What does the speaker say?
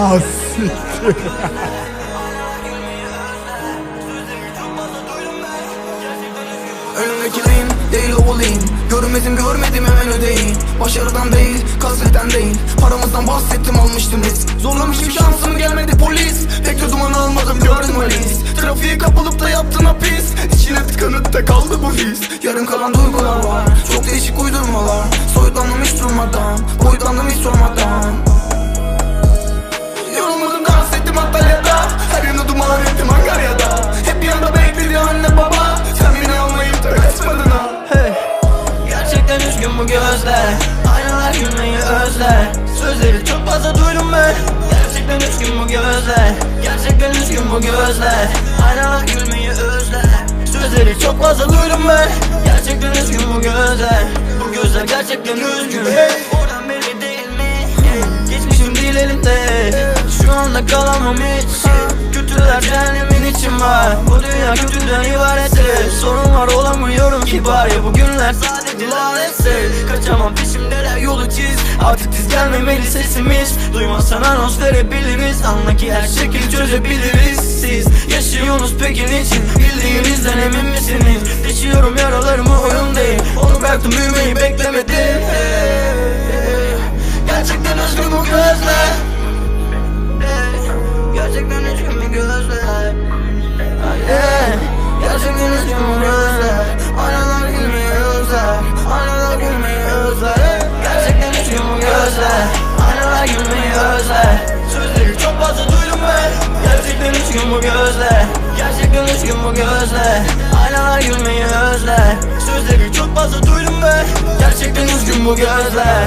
Ha siktir. Önümdekiliyim değil olayım Görmedim görmedim hemen ödeyin Başarıdan değil kasvetten değil. Paramızdan bahsettim almıştım risk. Zorlamışım şansım gelmedi polis. Pek de duman almadım gördün polis Trafiğe kapılıp da yaptın hapis. İçine tıkanıp da kaldı bu his. Yarım kalan duygular var. Çok değişik uydurmalar. Soyutlandım hiç durmadan. Boyutlandım hiç sormadan gülmeyi özler Sözleri çok fazla duydum ben. Gerçekten üzgün bu gözler. Gerçekten üzgün bu gözler. Aynalar gülmeyi özler. Sözleri çok fazla duydum ben. Gerçekten üzgün bu gözler. Bu gözler gerçekten üzgün. Oradan belli değil mi? Geçmişim değil elimde Şu anda kalamam hiç. Kötüler cehennemin için var. Bu dünya kötüden ibarettir Sorun var olamıyorum kibar ya Bugünler sadece lanetse Kaçamam peşimdeler yolu çiz. Artık diz gelmemeli sesimiz. Duymazsan anons verebiliriz. Anla ki her şekil çözebiliriz. Siz yaşıyorsunuz peki niçin Bildiğinizden emin misiniz? Deşiyorum yaralarımı oyun değil Onu bıraktım büyümeyi beklemedim. Hey, Gerçekten üzgün bu gözler. Hey, Gerçekten üzgün bu gözler Aynalar gülmeyi özler Sözleri çok fazla duydum ben Gerçekten üzgün bu gözler Gerçekten üzgün bu gözler Aynalar gülmeyi özler Sözleri çok fazla duydum ben Gerçekten üzgün bu gözler